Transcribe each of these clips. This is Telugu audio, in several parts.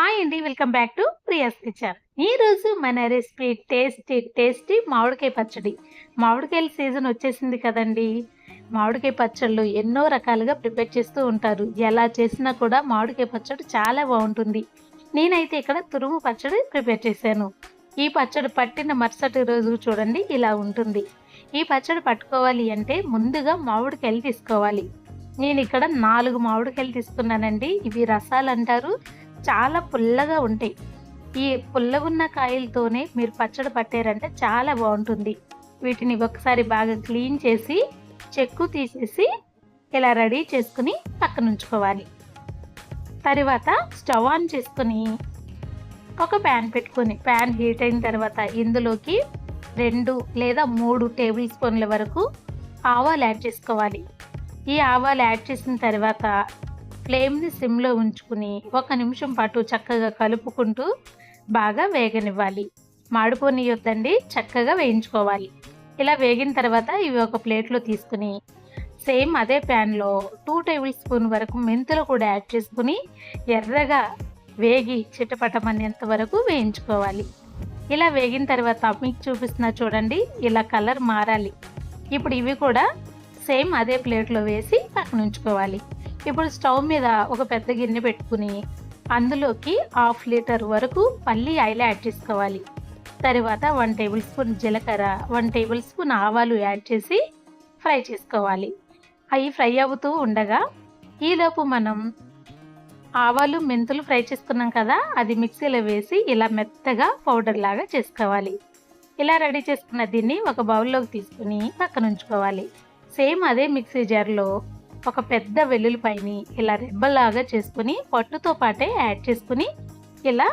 హాయ్ అండి welcome back to Priya's kitchen ఈ రోజు మన రెసిపీ టేస్టీ టేస్టీ మామిడికాయ పచ్చడి. మామిడికాయల సీజన్ వచ్చేసింది కదండి. మామిడికాయ పచ్చళ్ళు ఎన్నో రకాలుగా ప్రిపేర్ చేస్తూ ఉంటారు. ఎలా చేసినా కూడా మామిడికాయ పచ్చడి చాలా బాగుంటుంది. నేనైతే ఇక్కడ తురుము పచ్చడి ప్రిపేర్ చేశాను. ఈ పచ్చడి పట్టిన మరుసటి రోజు చూడండి ఇలా ఉంటుంది. ఈ పచ్చడి పట్టుకోవాలి అంటే ముందుగా మామిడికాయలు తీసుకోవాలి. నేను ఇక్కడ నాలుగు మామిడికాయలు తీసుకున్నానండి. ఇవి రసాలు అంటారు చాలా పుల్లగా ఉంటాయి. ఈ పుల్లగున్న కాయలతోనే మీరు పచ్చడి పట్టారంటే చాలా బాగుంటుంది. వీటిని ఒకసారి బాగా క్లీన్ చేసి చెక్కు తీసేసి ఇలా రెడీ చేసుకుని పక్కన ఉంచుకోవాలి. తర్వాత స్టవ్ ఆన్ చేసుకుని ఒక ప్యాన్ పెట్టుకొని ప్యాన్ హీట్ అయిన తర్వాత ఇందులోకి రెండు లేదా మూడు టేబుల్ స్పూన్ల వరకు ఆవాలు యాడ్ చేసుకోవాలి. ఈ ఆవాలు యాడ్ చేసిన తర్వాత ఫ్లేమ్ని సిమ్లో ఉంచుకుని ఒక నిమిషం పాటు చక్కగా కలుపుకుంటూ బాగా వేగనివ్వాలి. మాడిపోనియొద్దండి చక్కగా వేయించుకోవాలి. ఇలా వేగిన తర్వాత ఇవి ఒక ప్లేట్లో తీసుకుని సేమ్ అదే ప్యాన్లో టూ టేబుల్ స్పూన్ వరకు మెంతులు కూడా యాడ్ చేసుకుని ఎర్రగా వేగి చిటపటమనేంత వరకు వేయించుకోవాలి. ఇలా వేగిన తర్వాత మీకు చూపిస్తున్నా చూడండి ఇలా కలర్ మారాలి. ఇప్పుడు ఇవి కూడా సేమ్ అదే ప్లేట్లో వేసి పక్కన ఉంచుకోవాలి ఇప్పుడు స్టవ్ మీద ఒక పెద్ద గిన్నె పెట్టుకుని అందులోకి హాఫ్ లీటర్ వరకు పల్లి ఆయిల్ యాడ్ చేసుకోవాలి. తర్వాత వన్ టేబుల్ స్పూన్ జీలకర్ర వన్ టేబుల్ స్పూన్ ఆవాలు యాడ్ చేసి ఫ్రై చేసుకోవాలి. అవి ఫ్రై అవుతూ ఉండగా ఈలోపు మనం ఆవాలు మెంతులు ఫ్రై చేసుకున్నాం కదా అది మిక్సీలో వేసి ఇలా మెత్తగా పౌడర్ లాగా చేసుకోవాలి. ఇలా రెడీ చేసుకున్న దీన్ని ఒక బౌల్లోకి తీసుకుని పక్కన ఉంచుకోవాలి. సేమ్ అదే మిక్సీ జార్లో ఒక పెద్ద వెల్లుల్లిపాయని ఇలా రెబ్బలాగా చేసుకుని పట్టుతో పాటే యాడ్ చేసుకుని ఇలా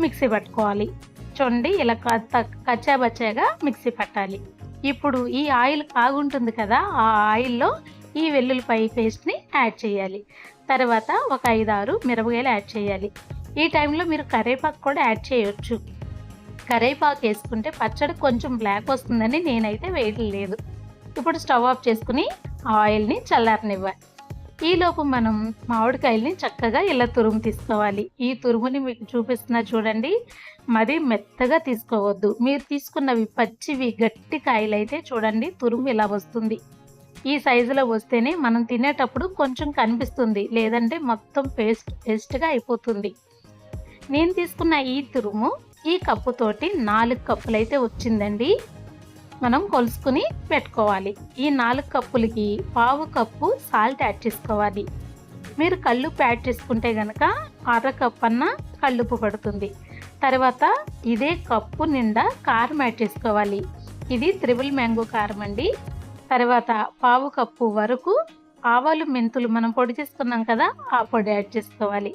మిక్సీ పట్టుకోవాలి. చూడండి ఇలా కచ్చా బచ్చాగా మిక్సీ పట్టాలి. ఇప్పుడు ఈ ఆయిల్ కాగుంటుంది కదా ఆ ఆయిల్లో ఈ వెల్లుల్లిపాయ పేస్ట్ని యాడ్ చేయాలి. తర్వాత ఒక ఐదు ఆరు మిరపకాయలు యాడ్ చేయాలి. ఈ టైంలో మీరు కరేపాకు కూడా యాడ్ చేయొచ్చు. కరేపాకు వేసుకుంటే పచ్చడి కొంచెం బ్లాక్ వస్తుందని నేనైతే వేయలేదు ఇప్పుడు స్టవ్ ఆఫ్ చేసుకుని ఆయిల్ని చల్లారనివ్వాలి. ఈలోపు మనం మామిడికాయల్ని చక్కగా ఇలా తురుము తీసుకోవాలి. ఈ తురుముని మీకు చూపిస్తున్నా చూడండి. మరి మెత్తగా తీసుకోవద్దు. మీరు తీసుకున్నవి పచ్చివి గట్టి కాయలు అయితే చూడండి తురుము ఇలా వస్తుంది. ఈ సైజులో వస్తేనే మనం తినేటప్పుడు కొంచెం కనిపిస్తుంది. లేదంటే మొత్తం పేస్ట్ పేస్ట్గా అయిపోతుంది. నేను తీసుకున్న ఈ తురుము ఈ కప్పుతోటి నాలుగు కప్పులు అయితే వచ్చిందండి. మనం కొలుసుకుని పెట్టుకోవాలి. ఈ నాలుగు కప్పులకి పావు కప్పు సాల్ట్ యాడ్ చేసుకోవాలి. మీరు కల్లుప్పు యాడ్ చేసుకుంటే కనుక అర కప్ అన్న కళ్ళుపు పడుతుంది. తర్వాత ఇదే కప్పు నిండా కారం యాడ్ చేసుకోవాలి. ఇది త్రిబుల్ మ్యాంగో కారం అండి. తర్వాత పావు కప్పు వరకు ఆవాలు మెంతులు మనం పొడి చేసుకున్నాం కదా ఆ పొడి యాడ్ చేసుకోవాలి.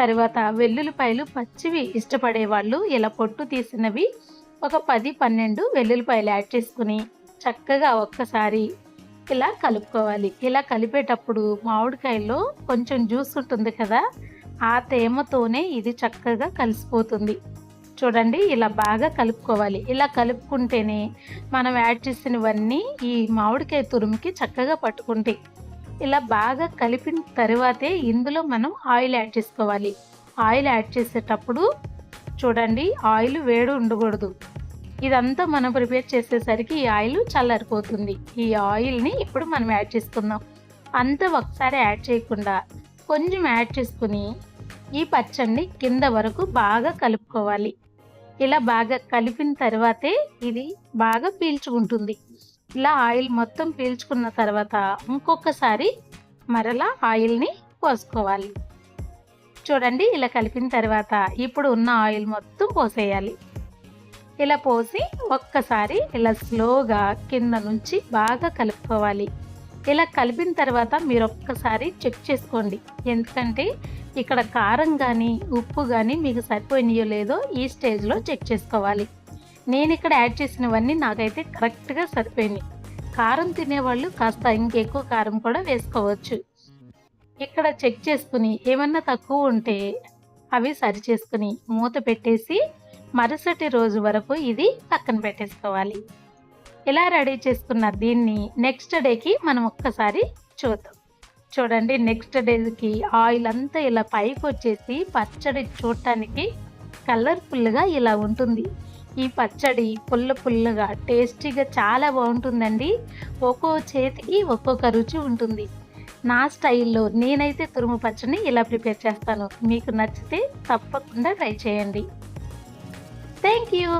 తర్వాత వెల్లుల్లిపాయలు పచ్చివి ఇష్టపడే వాళ్ళు ఇలా పొట్టు తీసినవి ఒక పది పన్నెండు వెల్లుల్లిపాయలు యాడ్ చేసుకుని చక్కగా ఒక్కసారి ఇలా కలుపుకోవాలి. ఇలా కలిపేటప్పుడు మామిడికాయల్లో కొంచెం జ్యూస్ ఉంటుంది కదా ఆ తేమతోనే ఇది చక్కగా కలిసిపోతుంది. చూడండి ఇలా బాగా కలుపుకోవాలి. ఇలా కలుపుకుంటేనే మనం యాడ్ చేసినవన్నీ ఈ మామిడికాయ తురుముకి చక్కగా పట్టుకుంటాయి ఇలా బాగా కలిపిన తర్వాతే ఇందులో మనం ఆయిల్ యాడ్ చేసుకోవాలి. ఆయిల్ యాడ్ చేసేటప్పుడు చూడండి ఆయిల్ వేడి ఉండకూడదు. ఇదంతా మనం ప్రిపేర్ చేసేసరికి ఈ ఆయిల్ చల్లారిపోతుంది. ఈ ఆయిల్ని ఇప్పుడు మనం యాడ్ చేసుకుందాం. అంతా ఒకసారి యాడ్ చేయకుండా కొంచెం యాడ్ చేసుకుని ఈ పచ్చడిని కింద వరకు బాగా కలుపుకోవాలి. ఇలా బాగా కలిపిన తర్వాతే ఇది బాగా పీల్చుకుంటుంది. ఇలా ఆయిల్ మొత్తం పీల్చుకున్న తర్వాత ఇంకొకసారి మరలా ఆయిల్ని పోసుకోవాలి. చూడండి ఇలా కలిపిన తర్వాత ఇప్పుడు ఉన్న ఆయిల్ మొత్తం పోసేయాలి. ఇలా పోసి ఒక్కసారి ఇలా స్లోగా కింద నుంచి బాగా కలుపుకోవాలి. ఇలా కలిపిన తర్వాత మీరు ఒక్కసారి చెక్ చేసుకోండి. ఎందుకంటే ఇక్కడ కారం కానీ ఉప్పు కానీ మీకు సరిపోయినాయో లేదో ఈ స్టేజ్లో చెక్ చేసుకోవాలి. నేను ఇక్కడ యాడ్ చేసినవన్నీ నాకైతే కరెక్ట్గా సరిపోయినాయి. కారం తినేవాళ్ళు కాస్త ఇంకెక్కువ కారం కూడా వేసుకోవచ్చు. ఇక్కడ చెక్ చేసుకుని ఏమన్నా తక్కువ ఉంటే అవి సరి చేసుకుని మూత పెట్టేసి మరుసటి రోజు వరకు ఇది పక్కన పెట్టేసుకోవాలి. ఇలా రెడీ చేసుకున్న దీన్ని? నెక్స్ట్ డేకి మనం ఒక్కసారి చూద్దాం. చూడండి నెక్స్ట్ డేకి ఆయిల్ అంతా ఇలా పైకి వచ్చేసి పచ్చడి చూడటానికి కలర్ఫుల్గా ఇలా ఉంటుంది. ఈ పచ్చడి పుల్ల పుల్లగా టేస్టీగా చాలా బాగుంటుందండి. ఒక్కో చేతికి ఒక్కొక్క రుచి ఉంటుంది. నా స్టైల్లో నేనైతే తురుము పచ్చడిని ఇలా ప్రిపేర్ చేస్తాను. మీకు నచ్చితే తప్పకుండా ట్రై చేయండి. Thank you.